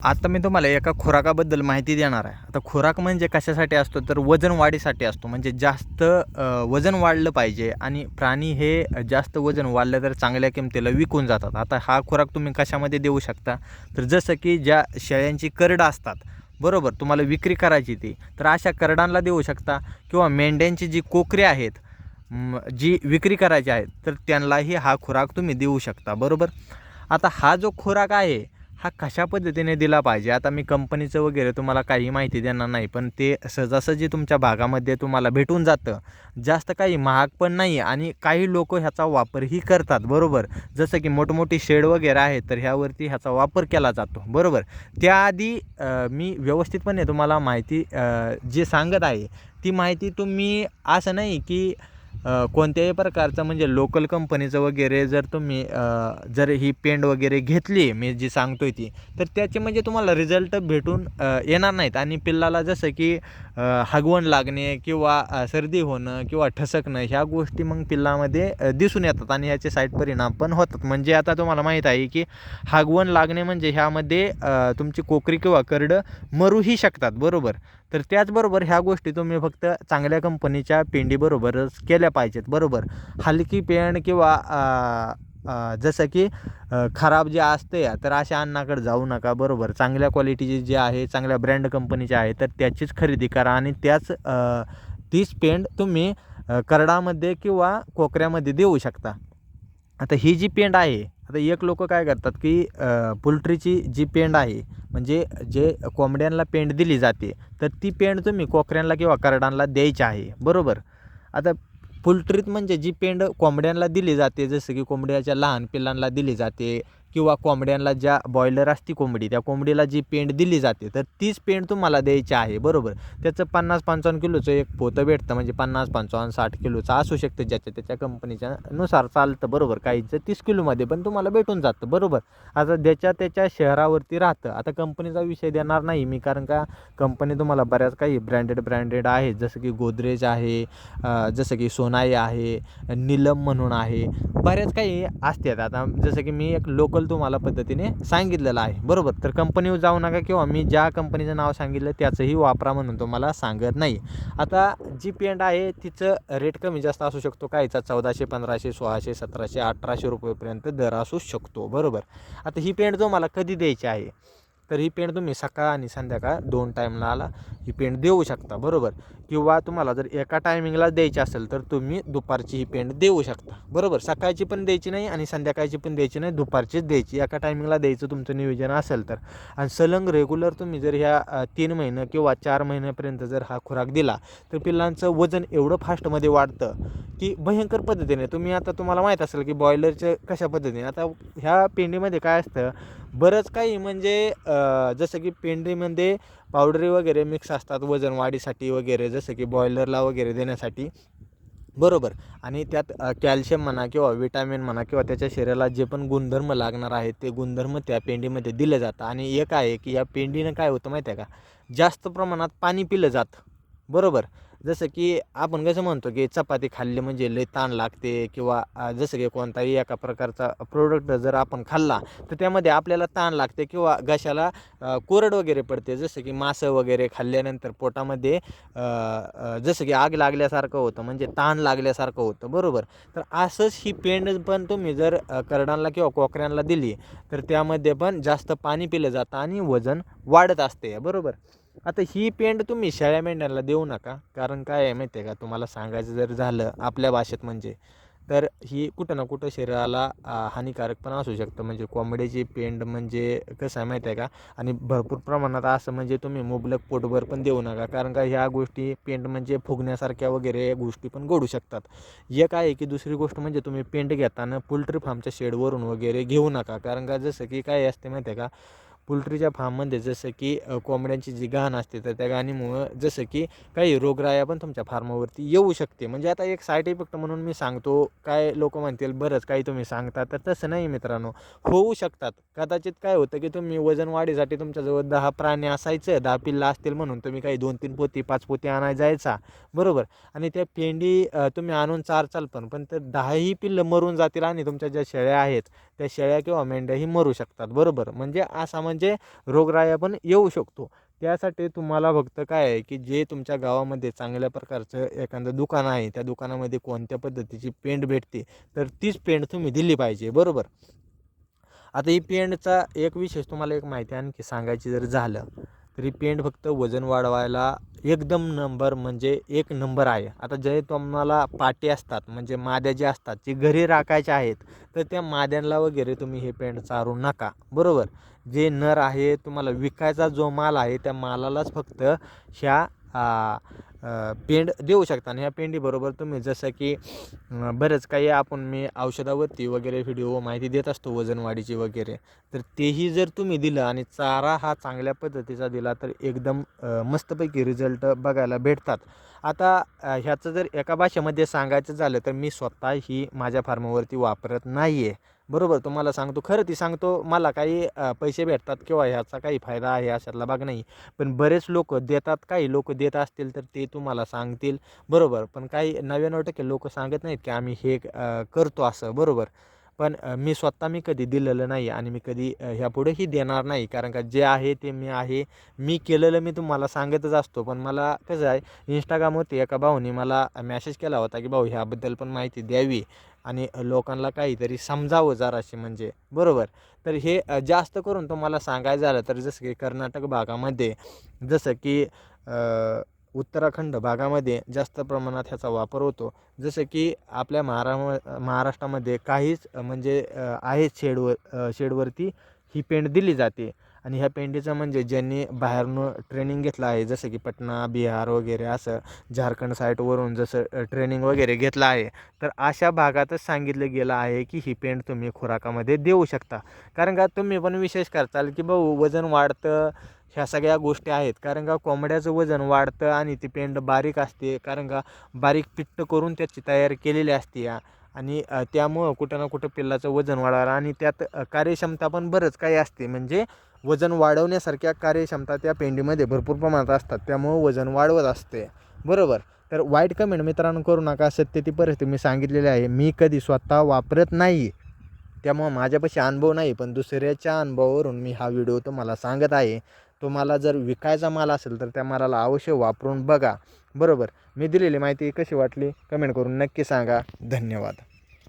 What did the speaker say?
आता मी तुम्हाला एका खुराकाबद्दल माहिती देणार आहे. आता खुराक म्हणजे कशासाठी असतो? तर वजन वाढीसाठी असतो. म्हणजे जास्त वजन वाढलं पाहिजे आणि प्राणी हे जास्त वजन वाढलं तर चांगल्या किमतीला विकून जातात. आता हा खुराक तुम्ही कशामध्ये देऊ शकता? तर जसं की ज्या शेळ्यांची करडं असतात बरोबर तुम्हाला विक्री करायची ती तर अशा करडांना देऊ शकता. किंवा मेंढ्यांची जी कोकरे आहेत जी विक्री करायची आहेत तर त्यांनाही हा खुराक तुम्ही देऊ शकता बरोबर? आता हा जो खुराक आहे हा कशा पद्धतीने दिला पाहिजे? आता मी कंपनीचं वगैरे तुम्हाला काही माहिती देणार नाही पण ते सहजासहजी तुमच्या भागामध्ये तुम्हाला भेटून जातं. जास्त काही महाग पण नाही आणि काही लोक ह्याचा वापरही करतात बरोबर? जसं की मोठमोठी शेड वगैरे आहेत तर ह्यावरती ह्याचा वापर केला जातो बरोबर? त्याआधी मी व्यवस्थितपणे तुम्हाला माहिती जे सांगत आहे ती माहिती तुम्ही असं नाही की कोणत्याही प्रकारचं म्हणजे लोकल कंपनीचं वगैरे जर तुम्ही जर ही पेंड वगैरे घेतली मी जी सांगतोय ती तर त्याचे म्हणजे तुम्हाला रिझल्ट भेटून येणार नाहीत. आणि पिल्लाला जसं की हगवण लागणे किंवा सर्दी होणं किंवा ठसकणं ह्या गोष्टी मग पिल्लामध्ये दिसून येतात आणि ह्याचे साईड परिणाम पण होतात. म्हणजे आता तुम्हाला माहीत आहे की हगवण लागणे म्हणजे ह्यामध्ये तुमची कोकरी किंवा करडं मरूही शकतात. बरोबर? तर त्याचबरोबर ह्या गोष्टी तुम्ही फक्त चांगल्या कंपनीच्या पेंडीबरोबरच केल्या पाहिजेत बरोबर? हलकी पेंड किंवा जसं की खराब जे असते तर अशा अन्नाकडे जाऊ नका बरोबर? चांगल्या क्वालिटीचे जे आहे चांगल्या ब्रँड कंपनीचे आहे तर त्याचीच खरेदी करा आणि त्याच तीच पेंड तुम्ही करडामध्ये किंवा कोकऱ्यामध्ये देऊ शकता. आता ही जी पेंड आहे आता एक लोक काय करतात की पोल्ट्रीची जी पेंड आहे म्हणजे जे कोंबड्यांना पेंड दिली जाते तर ती पेंड तुम्ही कोकऱ्यांना किंवा करडांना द्यायची आहे. बरोबर? आता पोल्ट्रीत म्हणजे जी पेंड कोंबड्यांना दिली जाते जसं की कोंबड्याच्या लहान पिल्लांना दिली जाते किंवा कोंबड्यांना ज्या बॉयलर असती कोंबडी त्या कोंबडीला जी पेंड दिली जाते तर तीच पेंड तुम्हाला द्यायची आहे बरोबर? त्याचं पन्नास पंचावन्न किलोचं एक पोतं भेटतं म्हणजे पन्नास पंचावन्न साठ किलोचं असू शकतं ज्याच्या त्याच्या कंपनीच्या नुसार चालतं बरोबर? काहीचं तीस किलोमध्ये पण तुम्हाला भेटून जातं बरोबर? आता ज्याच्या त्याच्या शहरावरती राहतं आता कंपनीचा विषय देणार नाही मी कारण का कंपनी तुम्हाला बऱ्याच काही ब्रँडेड ब्रँडेड आहेत जसं की गोदरेज आहे जसं की सोनाई आहे नीलम म्हणून आहे बऱ्याच काही असतात. आता जसं की मी एक लोकल तुम्हाला पद्धतीने सांगितलेलं आहे. बरोबर? तर कंपनीवर जाऊ नका किंवा मी ज्या कंपनीचं नाव सांगितलं त्याचंही वापरा म्हणून तुम्हाला सांगत नाही. आता जी पेंट आहे तिचं रेट कमी जास्त असू शकतो. काहीचा चौदाशे पंधराशे सोळाशे सतराशे अठराशे रुपयेपर्यंत दर असू शकतो. बरोबर? आता ही पेंट तुम्हाला कधी द्यायची आहे तर ही पेंट तुम्ही सकाळ आणि संध्याकाळ दोन टाईमला आला ही पेंट देऊ शकता. बरोबर? किंवा तुम्हाला जर एका टायमिंगला द्यायची असेल तर तुम्ही दुपारची ही पेंट देऊ शकता. बरोबर? सकाळची पण द्यायची नाही आणि संध्याकाळची पण द्यायची नाही दुपारचीच द्यायची. एका टायमिंगला द्यायचं तुमचं नियोजन असेल तर. आणि सलंग रेग्युलर तुम्ही जर ह्या तीन महिने किंवा चार महिन्यापर्यंत जर हा खुराक दिला तर पिल्लांचं वजन एवढं फास्टमध्ये वाढतं की भयंकर पद्धतीने. तुम्ही आता तुम्हाला माहीत असेल की बॉयलरचं कशा पद्धतीने. आता ह्या पेंडीमध्ये काय असतं? बरंच काही म्हणजे जसं की पेंडीमध्ये पावडरी वगैरे मिक्स असतात वजन वाढीसाठी वगैरे जसं की बॉयलरला वगैरे देण्यासाठी. बरोबर. आणि त्यात कॅल्शियम म्हणा किंवा विटॅमिन म्हणा किंवा त्याच्या शरीराला जे पण गुणधर्म लागणार आहेत ते गुणधर्म त्या पेंडीमध्ये दिले जातं आणि एक आहे की या पेंडीनं काय होतं माहिती आहे का? जास्त प्रमाणात पाणी पिलं जातं. बरोबर. जसं की आपण कसं म्हणतो की चपाती खाल्ली म्हणजे लय ताण लागते किंवा जसं की कोणताही एका प्रकारचा प्रोडक्ट जर आपण खाल्ला तर त्यामध्ये आपल्याला ताण लागते किंवा घशाला कोरड वगैरे पडते. जसं की मासं वगैरे खाल्ल्यानंतर पोटामध्ये जसं की आग लागल्यासारखं होतं म्हणजे ताण लागल्यासारखं होतं. बरोबर? तर असंच ही पेंड पण तुम्ही जर करडांना किंवा कोकऱ्यांना दिली तर त्यामध्ये पण जास्त पाणी पिलं जातं आणि वजन वाढत असते. बरोबर? आता ही पेंड तुम्ही शेळ्या मेंढ्यांना देऊ नका. कारण काय आहे माहिती आहे का? तुम्हाला सांगायचं जर झालं आपल्या भाषेत म्हणजे तर ही कुठं ना कुठं शरीराला हानिकारक पण असू शकतं. म्हणजे कोंबड्याची पेंड म्हणजे कसं आहे माहिती आहे का? आणि भरपूर प्रमाणात असं म्हणजे तुम्ही मुबलक पोटभर पण देऊ नका. कारण का ह्या गोष्टी पेंड म्हणजे फुगण्यासारख्या वगैरे गोष्टी पण घडू शकतात. एक आहे की दुसरी गोष्ट म्हणजे तुम्ही पेंड घेताना पोल्ट्री फार्मच्या शेडवरून वगैरे घेऊ नका. कारण का जसं की काय असते माहिती आहे का? पोल्ट्रीच्या फार्ममध्ये जसं की कोंबड्यांची जी घाण असते तर त्या घाणीमुळं जसं की काही रोगराया पण तुमच्या फार्मावरती येऊ शकते. म्हणजे आता एक साईड इफेक्ट म्हणून मी सांगतो काय लोक म्हणतील बरंच काही तुम्ही सांगता. तर तसं नाही मित्रांनो. होऊ शकतात. कदाचित काय होतं की तुम्ही वजन वाढीसाठी तुमच्याजवळ दहा प्राणी असायचं दहा पिल्ला असतील म्हणून तुम्ही काही दोन तीन पोती पाच पोती आणायला जायचा. बरोबर? आणि त्या पेंडी तुम्ही आणून चारचाल पण पण तर दहाही पिल्लं मरून जातील आणि तुमच्या ज्या शेळ्या आहेत त्या शेळ्या किंवा मेंढ्याही मरू शकतात. बरोबर? म्हणजे असा म्हणजे म्हणजे रोगराया पण येऊ शकतो. त्यासाठी तुम्हाला फक्त काय आहे की जे तुमच्या गावामध्ये चांगल्या प्रकारचं एखादं दुकान आहे त्या दुकानामध्ये कोणत्या पद्धतीची पेंट भेटते तर तीच पेंट तुम्ही दिली पाहिजे बरोबर? आता ही पेंटचा एक विशेष तुम्हाला एक माहिती आणखी सांगायची जर झालं तर ही पेंट फक्त वजन वाढवायला एकदम नंबर म्हणजे एक नंबर आहे. आता जे तुम्हाला पाटी असतात म्हणजे माद्या जे असतात जे घरी राखायचे आहेत तर त्या माद्यांना वगैरे तुम्ही हे पेंट चारू नका. बरोबर? जे नर आहे तुम्हाला विकायचा जो माल आहे त्या मालालाच फक्त ह्या पेंड देऊ शकता. आणि ह्या पेंडीबरोबर तुम्ही जसं की बरंच काही आपण मी औषधावरती वगैरे व्हिडिओ माहिती देत असतो वजन वाढीची वगैरे. तर तेही जर तुम्ही दिलं आणि चारा हा चांगल्या पद्धतीचा दिला तर एकदम मस्तपैकी रिझल्ट बघायला भेटतात. आता ह्याचं जर एका भाषेमध्ये सांगायचं झालं तर मी स्वतः ही माझ्या फार्मावरती वापरत नाही आहे बरोबर तुम्हाला सांगतो. खरं ती सांगतो मला काही पैसे भेटतात किंवा ह्याचा काही फायदा आहे अशातला भाग नाही. पण बरेच लोक देतात काही लोक देत असतील तर ते तुम्हाला सांगतील. बरोबर पण काही नव्याण्णव टक्के लोक सांगत नाहीत की आम्ही हे करतो असं. बरोबर पण मी स्वतः मी कधी दिलेलं नाही आणि मी कधी ह्यापुढेही देणार नाही. कारण का जे आहे ते मी आहे. मी केलेलं मी तुम्हाला सांगतच असतो. पण मला कसं आहे इंस्टाग्रामवरती एका भाऊनी मला मॅसेज केला होता की भाऊ ह्याबद्दल पण माहिती द्यावी. आणि लोकांना काहीतरी समजावं जराशी म्हणजे. बरोबर? तर हे जास्त करून तुम्हाला सांगायचं झालं तर जसं की कर्नाटक भागामध्ये जसं की उत्तराखंड भागामध्ये जास्त प्रमाणात ह्याचा वापर होतो. जसं की आपल्या महारा महाराष्ट्रामध्ये काहीच म्हणजे आहेत शेडवर शेडवरती ही पेंट दिली जाते. आणि ह्या पेंटीचं म्हणजे ज्यांनी बाहेरनं ट्रेनिंग घेतलं आहे जसं की पटना बिहार वगैरे असं झारखंड साईटवरून जसं ट्रेनिंग वगैरे घेतलं आहे तर अशा भागातच सांगितलं गेलं आहे की ही पेंट तुम्ही खुराकामध्ये देऊ शकता. कारण का तुम्ही पण विशेष करताल की भाऊ वजन वाढतं ह्या सगळ्या गोष्टी आहेत. कारण का कोंबड्याचं वजन वाढतं आणि ती पेंड बारीक असते. कारण का बारीक पिट्ट करून त्याची तयारी केलेली असते या. आणि त्यामुळं कुठं ना कुठं पिल्लाचं वजन वाढायला आणि त्यात कार्यक्षमता पण बरंच काही असते. म्हणजे वजन वाढवण्यासारख्या कार्यक्षमता त्या पेंडीमध्ये भरपूर प्रमाणात असतात. त्यामुळं वजन वाढवत असते. बरोबर? तर वाईट कमेंट मित्रांनो करू नका. सत्य ती परिस्थिती मी सांगितलेली आहे. मी कधी स्वतः वापरत नाही. त्यामुळं माझ्यापाशी अनुभव नाही पण दुसऱ्याच्या अनुभवावरून मी हा व्हिडिओ तुम्हाला सांगत आहे. तुम्हाला जर विकायचा माल असेल तर त्या मालाला अवश्य वापरून बघा. बरोबर? मी दिलेली माहिती कशी वाटली? कमेंट करून नक्की सांगा. धन्यवाद.